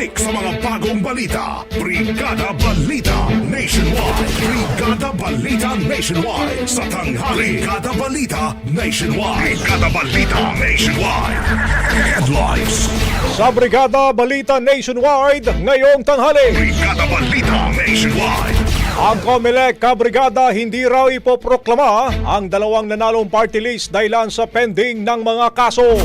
Siksik sa mga bagong balita. Brigada Balita Nationwide. Brigada Balita Nationwide. Sa tanghali. Brigada Balita Nationwide. Brigada Balita Nationwide. Headlines. Sa Brigada Balita Nationwide, ngayong tanghali. Brigada Balita Nationwide. Ang Comelec Kabrigada hindi raw ipoproklama ang dalawang nanalong party list dahilan sa pending ng mga kaso.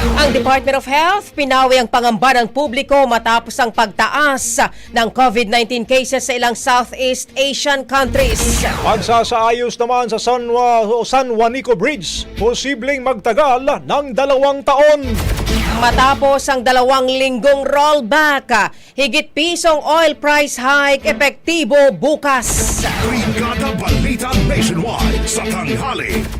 Ang Department of Health pinawi ang pangamba ng publiko matapos ang pagtaas ng COVID-19 cases sa ilang Southeast Asian countries. Pagsasaayos naman sa San, Wa- San Juanico Bridge, posibleng magtagal ng dalawang taon. Matapos ang dalawang linggong rollback, higit pisong oil price hike epektibo bukas. Brigada Balita Nationwide. Sa tanghali.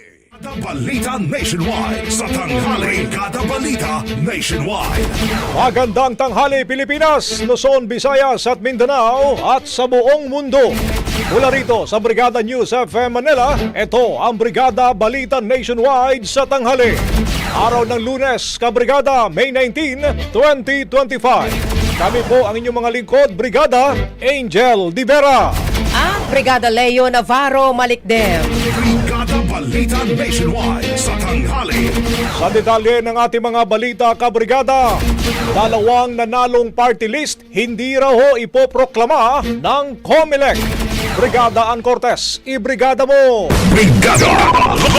Brigada Balita Nationwide. Sa tanghali. Brigada Balita Nationwide. Magandang tanghali Pilipinas, Luzon, Visayas at Mindanao at sa buong mundo. Mula rito sa Brigada News FM Manila, ito ang Brigada Balita Nationwide sa tanghali. Araw ng lunes, Kabrigada, May 19, 2025. Kami po ang inyong mga lingkod, Brigada Angel Divera. At Brigada Leo Navarro Malikdem. Brigada Balita Nationwide. Sa tanghali. Sa detalye ng ating mga balita, Kabrigada, dalawang nanalong party list hindi raw ho ipoproklama ng COMELEC. Brigada Ann Cortez, ibrigada mo! Brigada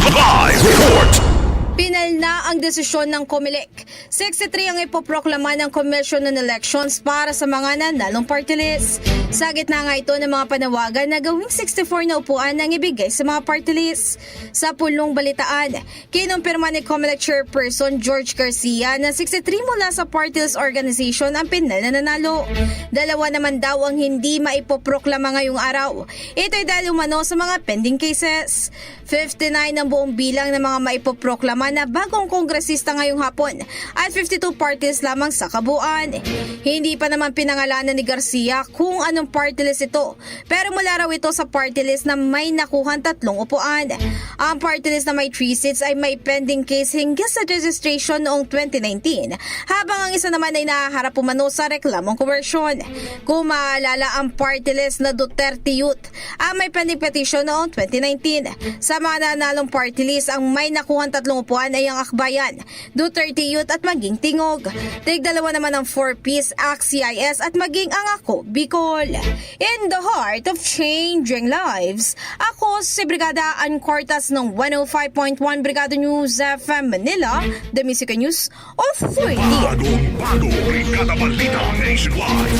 Live Report. Pinal na ang desisyon ng COMELEC. 63 ang ipoproklama ng Commission on Elections para sa mga nanalong party list. Sa gitna nga ito ng mga panawagan na gawing 64 na upuan ang ibigay sa mga party list. Sa pulong balitaan, kinumpirma ni COMELEC Chairperson George Garcia na 63 mula sa party list organization ang pinal na nanalo. Dalawa naman daw ang hindi maipoproklama ngayong araw. Ito'y dahil umano sa mga pending cases. 59 ang buong bilang ng mga maipoproklama na bagong kongresista ngayong hapon at 52 parties lamang sa kabuuan. Hindi pa naman pinangalanan ni Garcia kung anong party list ito pero mula raw ito sa party list na may nakuhan tatlong upuan. Ang party list na may 3 seats ay may pending case hinggil sa registration noong 2019 habang ang isa naman ay nahaharap umano sa reklamong konversyon. Kung maalala ang party list na Duterte Youth ang may pending petition noong 2019. Sa mga nanalong party list, ang may nakuhan tatlong upuan ay ang Akbayan, Duterte Youth at maging Tingog. Tig-dalawa naman ang 4-piece ACT-CIS at maging ang Ako, Bicol. In the heart of changing lives, ako si Brigada Ann Cortas ng 105.1 Brigada News FM Manila, The Music News Authority. Brigada Balita Nationwide.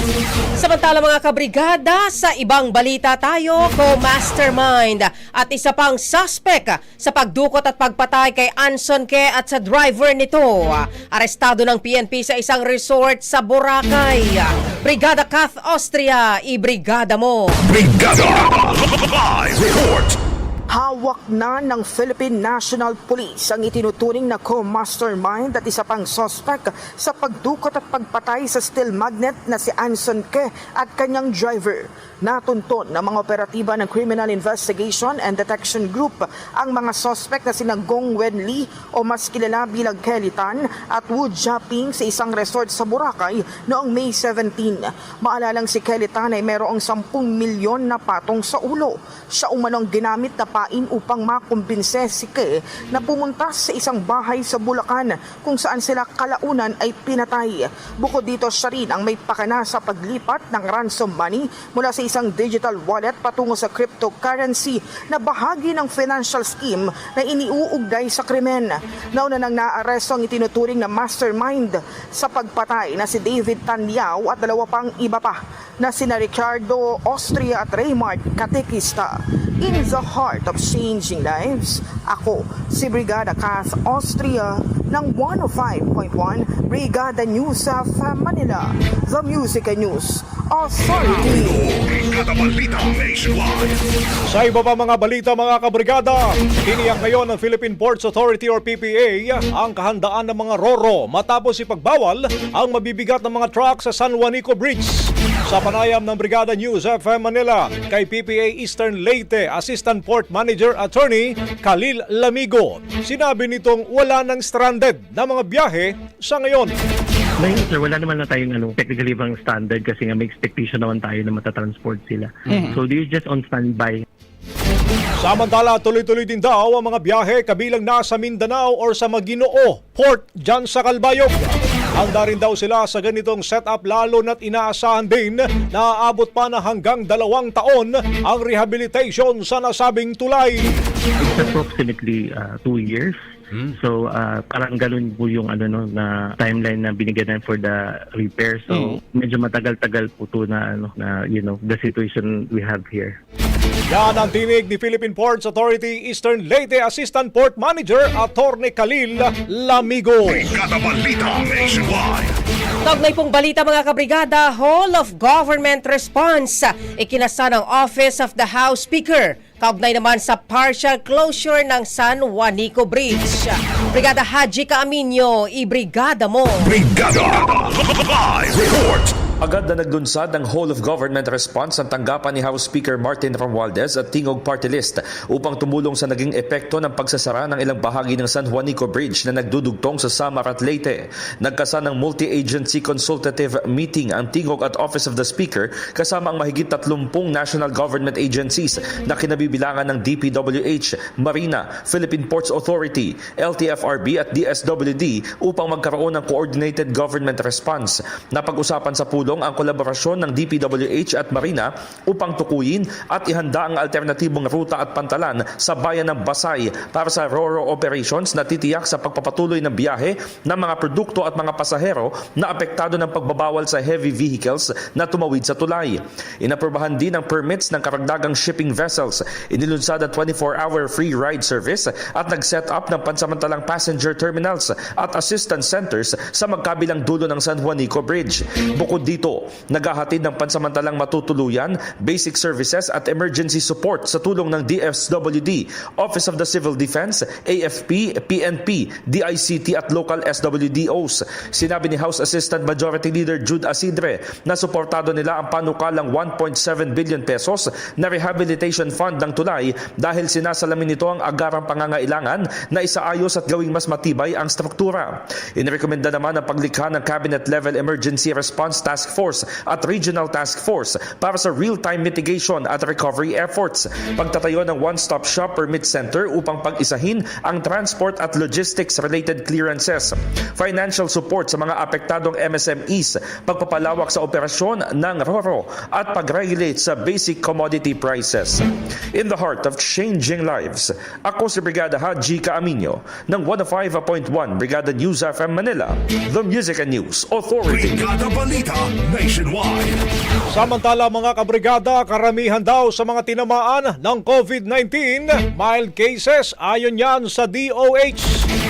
Samantala mga kabrigada, sa ibang balita tayo, co-mastermind at isa pang suspect sa pagdukot at pagpatay kay Anson Ke at sa driver nito. Arestado ng PNP sa isang resort sa Boracay. Brigada Kath Austria, ibrigada mo. Brigada Live Report. Hawak na ng Philippine National Police ang itinuturing na co-mastermind at isa pang suspect sa pagdukot at pagpatay sa steel magnet na si Anson Ke at kanyang driver. Natunton ng mga operatiba ng Criminal Investigation and Detection Group ang mga suspect na sina Gong Wen Lee o mas kilala bilang Kelly Tan at Wu Jiaping sa isang resort sa Boracay noong May 17. Maalalang si Kelly Tan ay mayroong 10 milyon na patong sa ulo. Siya umanong ginamit na pain upang makumbinse si Ke na pumunta sa isang bahay sa Bulacan kung saan sila kalaunan ay pinatay. Bukod dito siya rin ang may pakana sa paglipat ng ransom money mula sa isang digital wallet patungo sa cryptocurrency na bahagi ng financial scheme na iniuugnay sa krimen. Nauna nang naaresto ang itinuturing na mastermind sa pagpatay na si David Tanyao at dalawa pang iba pa na sina Ricardo Austria at Raymart Katekista. In the heart of changing lives, ako si Brigada Cass Austria ng 105.1 Brigada News of Manila, The Music and News Authority. Sa iba pa mga balita mga kabrigada, tiniyak ngayon ng Philippine Ports Authority or PPA ang kahandaan ng mga roro matapos ipagbawal ang mabibigat ng mga truck sa San Juanico Bridge. Sa panayam ng Brigada News FM Manila kay PPA Eastern Leyte Assistant Port Manager Attorney Khalil Lamigo, sinabi nitong wala nang stranded na mga biyahe sa ngayon. Ngayon sir, wala naman na tayong ano, technically bang standard kasi nga may expectation naman tayo na matatransport sila. So they're just on standby. Samantala, tuloy-tuloy din daw ang mga biyahe kabilang nasa Mindanao or sa Maginoo Port dyan sa Calbayog. Handa rin daw sila sa ganitong setup lalo na't inaasahan din na aabot pa na hanggang dalawang taon ang rehabilitation sa nasabing tulay. It's approximately uh, two years. So uh, parang ganun po yung ano no na timeline na binigyan natin for the repair. So medyo matagal-tagal po to na ano na you know the situation we have here. Yan ang tinig ni Philippine Ports Authority Eastern Leyte Assistant Port Manager Attorney Khalil Lamigo. Brigada Balita Nationwide. Kaugnay pong balita mga kabrigada, Hall of Government Response, ikinasa ng Office of the House Speaker. Kaugnay naman sa partial closure ng San Juanico Bridge. Brigada Haji Kaaminyo, ibrigada mo. Brigada Live Report. Agad na naglunsad ng whole of government response ang tanggapan ni House Speaker Martin Romualdez at Tingog Party List upang tumulong sa naging epekto ng pagsasara ng ilang bahagi ng San Juanico Bridge na nagdudugtong sa Samar at Leyte. Nagkasa ng multi-agency consultative meeting ang Tingog at Office of the Speaker kasama ang mahigit 30 national government agencies na kinabibilangan ng DPWH, Marina, Philippine Ports Authority, LTFRB at DSWD upang magkaroon ng coordinated government response. Napag-usapan sa pulong ang kolaborasyon ng DPWH at Marina upang tukuyin at ihanda ang alternatibong ruta at pantalan sa bayan ng Basay para sa RORO operations na titiyak sa pagpapatuloy ng biyahe ng mga produkto at mga pasahero na apektado ng pagbabawal sa heavy vehicles na tumawid sa tulay. Inaprobahan din ang permits ng karagdagang shipping vessels, inilunsad ang 24-hour free ride service at nag-set up ng pansamantalang passenger terminals at assistance centers sa magkabilang dulo ng San Juanico Bridge. Bukod dito, dito, naghahatid ng pansamantalang matutuluyan, basic services at emergency support sa tulong ng DSWD, Office of the Civil Defense, AFP, PNP, DICT at local SWDOs. Sinabi ni House Assistant Majority Leader Jude Asidre na suportado nila ang panukalang 1.7 billion pesos na rehabilitation fund ng tulay dahil sinasalamin nito ang agarang pangangailangan na isaayos at gawing mas matibay ang struktura. Inirekomenda naman ang paglikha ng Cabinet Level Emergency Response Task Force at Regional Task Force para sa real-time mitigation at recovery efforts. Pagtatayo ng one-stop shop permit center upang pag-isahin ang transport at logistics related clearances. Financial support sa mga apektadong MSMEs, pagpapalawak sa operasyon ng RORO at pag-regulate sa basic commodity prices. In the heart of changing lives, ako si Brigada Haji Caaminyo ng 105.1 Brigada News FM Manila, the Music and News Authority. Brigada Balita Nationwide. Samantala mga kabrigada, karamihan daw sa mga tinamaan ng COVID-19, mild cases ayon yan sa DOH.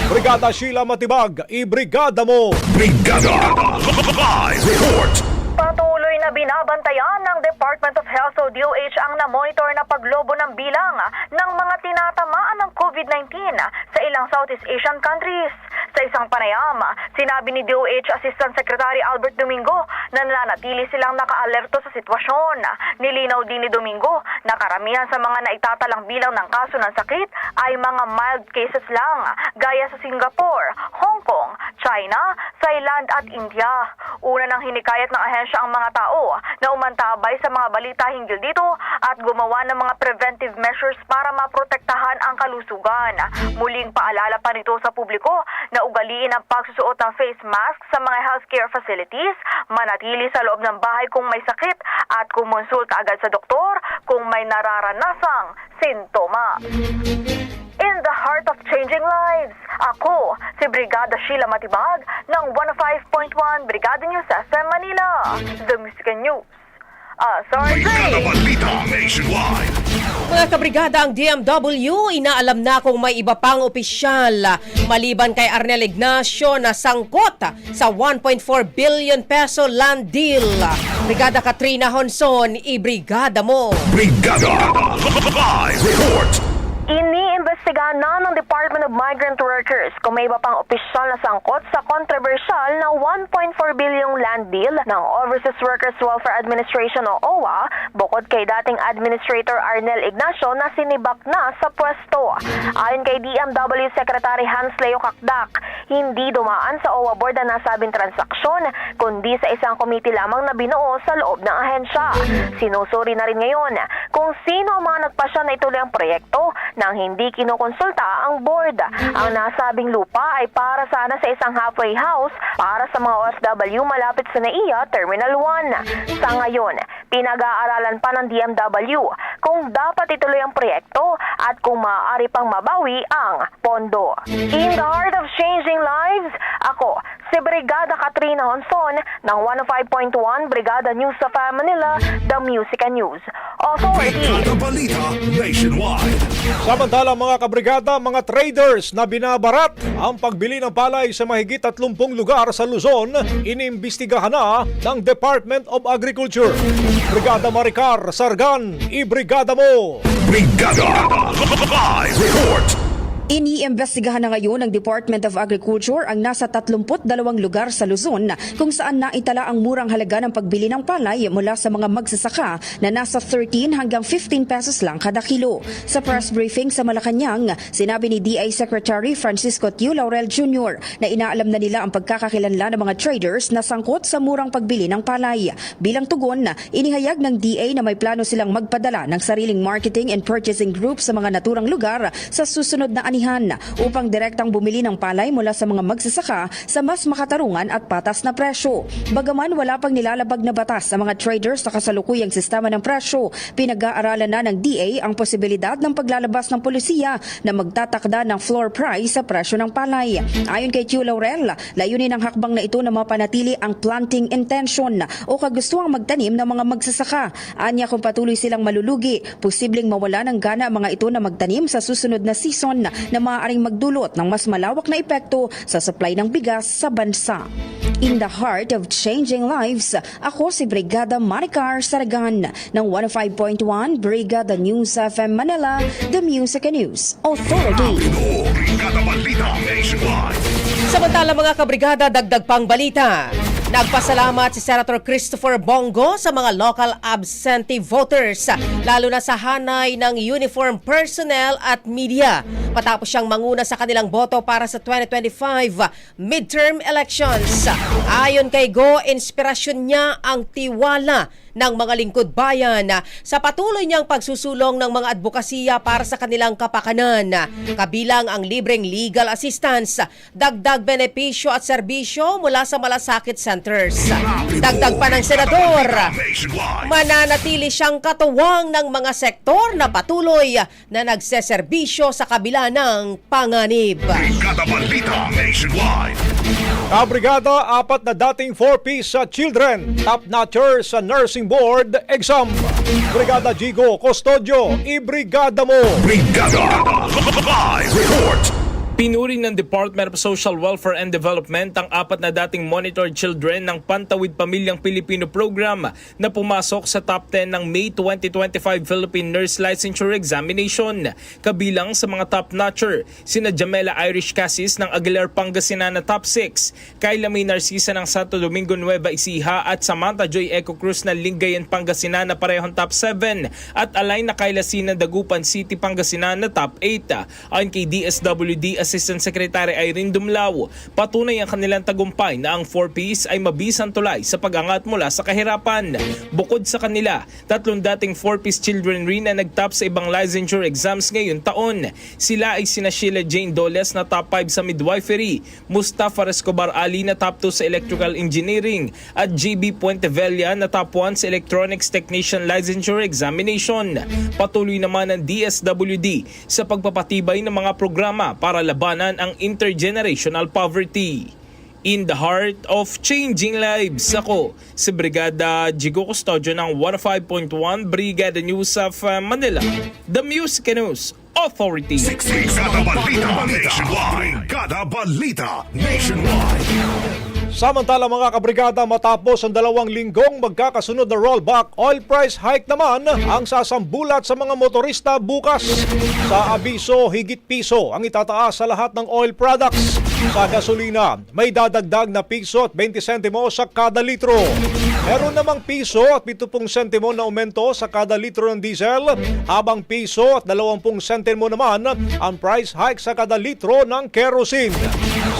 Brigada Sheila Matibag, i-brigada mo! Brigada Live Report. Patuloy na binabantayan ng Department of Health o DOH ang na-monitor na paglobo ng bilang ng mga tinatamaan ng COVID-19 sa ilang Southeast Asian countries. Sa isang panayam, sinabi ni DOH Assistant Secretary Albert Domingo na nananatili silang naka-alerto sa sitwasyon. Nilinaw din ni Domingo na karamihan sa mga naitatalang bilang ng kaso ng sakit ay mga mild cases lang, gaya sa Singapore, Hong Kong, China, Thailand at India. Una nang hinikayat ng ahensya ang mga tao na umantabay sa mga balita hinggil dito at gumawa ng mga preventive measures para maprotektahan ang kalusugan. Muling paalala pa nito sa publiko na ugaliin ang pagsusuot ng face mask sa mga healthcare facilities, manatili sa loob ng bahay kung may sakit at kumonsulta agad sa doktor kung may nararanasang sintoma. Changing lives, ako si Brigada Sheila Matibag ng 105.1 Brigada News FM Manila, The Music and News. Brigada Authority! Balita Nationwide. Mga kabrigada, ang DMW, inaalam na kung may iba pang opisyal maliban kay Arnel Ignacio na sangkot sa 1.4 billion peso land deal. Brigada Katrina Honson, ibrigada mo. Brigada Live Report. Iniimbestigahan na ng Department of Migrant Workers kung may iba pang opisyal na sangkot sa kontrobersyal na 1.4 bilyong land deal ng Overseas Workers Welfare Administration o OWA bukod kay dating Administrator Arnel Ignacio na sinibak na sa pwesto. Ayon kay DMW Secretary Hans Leo Kakdak, hindi dumaan sa OWA board ang nasabing transaksyon kundi sa isang komite lamang na binuo sa loob ng ahensya. Sinusuri na rin ngayon kung sino ang mga nagpasya na ituloy ang proyekto nang hindi kinukonsulta ang board. Ang nasabing lupa ay para sana sa isang halfway house para sa mga OFW malapit sa NAIA Terminal 1. Sa ngayon, pinag-aaralan pa ng DMW kung dapat ituloy ang proyekto at kung maaari pang mabawi ang pondo. In the heart of changing lives, ako si Brigada Katrina Honson ng 105.1 Brigada News sa Manila, The Music and News Authority. Brigada Balita Nationwide. Samantala mga kabrigada, mga traders na binabarat ang pagbili ng palay sa mahigit 30 lugar sa Luzon, inimbestigahan na ng Department of Agriculture. Brigada Maricar, Sargan, ibrigada mo! Brigada Live Report. Iniimbestigahan na ngayon ng Department of Agriculture ang nasa 32 lugar sa Luzon kung saan naitala ang murang halaga ng pagbili ng palay mula sa mga magsasaka na nasa 13 hanggang 15 pesos lang kada kilo. Sa press briefing sa Malacanang, sinabi ni DA Secretary Francisco Tiu Laurel Jr. na inaalam na nila ang pagkakakilanlan ng mga traders na sangkot sa murang pagbili ng palay. Bilang tugon, inihayag ng DA na may plano silang magpadala ng sariling marketing and purchasing group sa mga naturang lugar sa susunod na anihan upang direktang bumili ng palay mula sa mga magsasaka sa mas makatarungan at patas na presyo. Bagaman wala pang nilalabag na batas sa mga traders sa kasalukuyang sistema ng presyo, pinag-aaralan na ng DA ang posibilidad ng paglalabas ng polisiya na magtatakda ng floor price sa presyo ng palay. Ayon kay Q. Laurel, layunin ng hakbang na ito na mapanatili ang planting intention o kagustuhang magtanim ng mga magsasaka. Anya kung patuloy silang malulugi, posibleng mawala ng gana ang mga ito na magtanim sa susunod na season na maaaring magdulot ng mas malawak na epekto sa supply ng bigas sa bansa. In the heart of changing lives, ako si Brigada Maricar Saragan ng 105.1 Brigada News FM Manila, The Music and News Authority. Samantala mga kabrigada, dagdag pang balita. Nagpasalamat si Senator Christopher Bongo sa mga local absentee voters, lalo na sa hanay ng uniform personnel at media. Matapos siyang manguna sa kanilang boto para sa 2025 midterm elections. Ayon kay Go, inspirasyon niya ang tiwala ng mga lingkod bayan sa patuloy niyang pagsusulong ng mga advokasya para sa kanilang kapakanan. Kabilang ang libreng legal assistance, dagdag benepisyo at serbisyo mula sa malasakit centers. Dagdag pa ng senador, mananatili siyang katuwang ng mga sektor na patuloy na nagseserbisyo sa kabila ng panganib. Brigada Balita Nationwide. Kabrigada, apat na dating 4-piece sa children, top notcher sa nursing board exam. Brigada Jigo Custodio, ibrigada mo! Brigada Live Report. Pinuri ng Department of Social Welfare and Development ang apat na dating monitored children ng Pantawid Pamilyang Pilipino Program na pumasok sa top 10 ng May 2025 Philippine Nurse Licensure Examination. Kabilang sa mga top notcher, sina Jamela Irish Cassis ng Aguilar Pangasinan na top 6, Kyla May Narcisa ng Santo Domingo Nueva Ecija at Samantha Joy Eco Cruz ng Lingayen Pangasinan na parehong top 7 at Alay na Kyla Sina Dagupan City Pangasinan na top 8. Ayon kay DSWD Assistant Secretary Irene Dumlao, patunay ang kanilang tagumpay na ang 4Ps ay mabisang tulay sa pag-angat mula sa kahirapan. Bukod sa kanila, tatlong dating 4Ps children rin na nagtap sa ibang licensure exams ngayon taon. Sila ay sina Sheila Jane Doles na top 5 sa midwifery, Mustafa Escobar Ali na top 2 sa electrical engineering, at JB Puentevella na top 1 sa electronics technician licensure examination. Patuloy naman ang DSWD sa pagpapatibay ng mga programa para labanan ang intergenerational poverty. In the heart of changing lives, ako si Brigada Jigo Custodio ng 105.1 Brigada News of uh, Manila, The Music News Authority. Brigada Balita Nationwide. Brigada Balita Nationwide. Samantala mga kabrigada matapos ang dalawang linggong magkakasunod na rollback oil price hike naman ang sasambulat sa mga motorista bukas. Sa abiso, higit piso ang itataas sa lahat ng oil products. Sa gasolina, may dadagdag na piso at 20 sentimo sa kada litro. Meron namang piso at 70 sentimo na aumento sa kada litro ng diesel, habang piso at 20 sentimo naman ang price hike sa kada litro ng kerosene.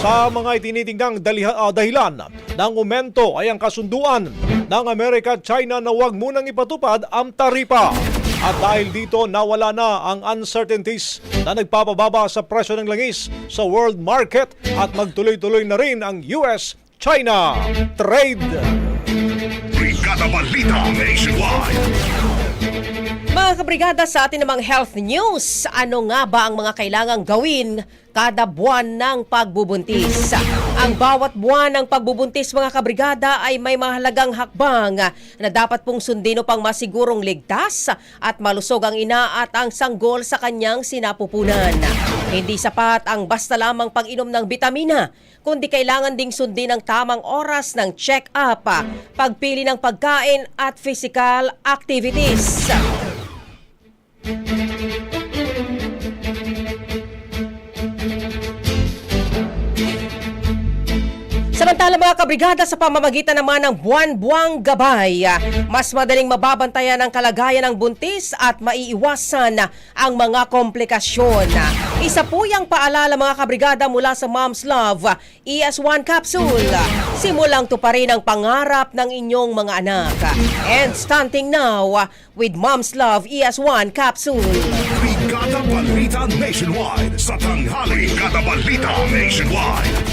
Sa mga itinitingnang daliha- ah, dahilan ng aumento ay ang kasunduan ng Amerika at China na huwag munang ipatupad ang taripa. At dahil dito nawala na ang uncertainties na nagpapababa sa presyo ng langis sa world market at magtuloy-tuloy na rin ang US-China trade. Brigada Balita Nationwide. Mga kabrigada sa atin namang health news, ano nga ba ang mga kailangang gawin kada buwan ng pagbubuntis? Ang bawat buwan ng pagbubuntis mga kabrigada ay may mahalagang hakbang na dapat pong sundin upang masigurong ligtas at malusog ang ina at ang sanggol sa kanyang sinapupunan. Hindi sapat ang basta lamang pag-inom ng bitamina, kundi kailangan ding sundin ang tamang oras ng check-up, pagpili ng pagkain at physical activities. Thank you. Samantala mga kabrigada sa pamamagitan naman ng buwan-buwang gabay, mas madaling mababantayan ang kalagayan ng buntis at maiiwasan ang mga komplikasyon. Isa po yung paalala mga kabrigada mula sa Mom's Love ES1 Capsule. Simulang tuparin ang pangarap ng inyong mga anak. And stunting now with Mom's Love ES1 Capsule. Brigada Balita Nationwide. Sa tanghali. Brigada Balita Nationwide.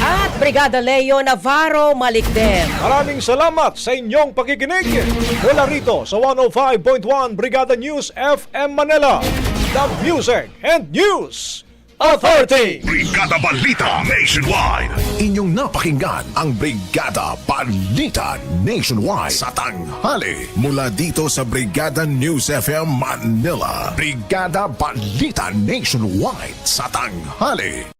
At Brigada Leo Navarro Malikden. Maraming salamat sa inyong pakikinig. Mula rito sa 105.1 Brigada News FM Manila, the Music and News Authority. Brigada Balita Nationwide. Inyong napakinggan ang Brigada Balita Nationwide sa tanghali. Mula dito sa Brigada News FM Manila. Brigada Balita Nationwide sa tanghali.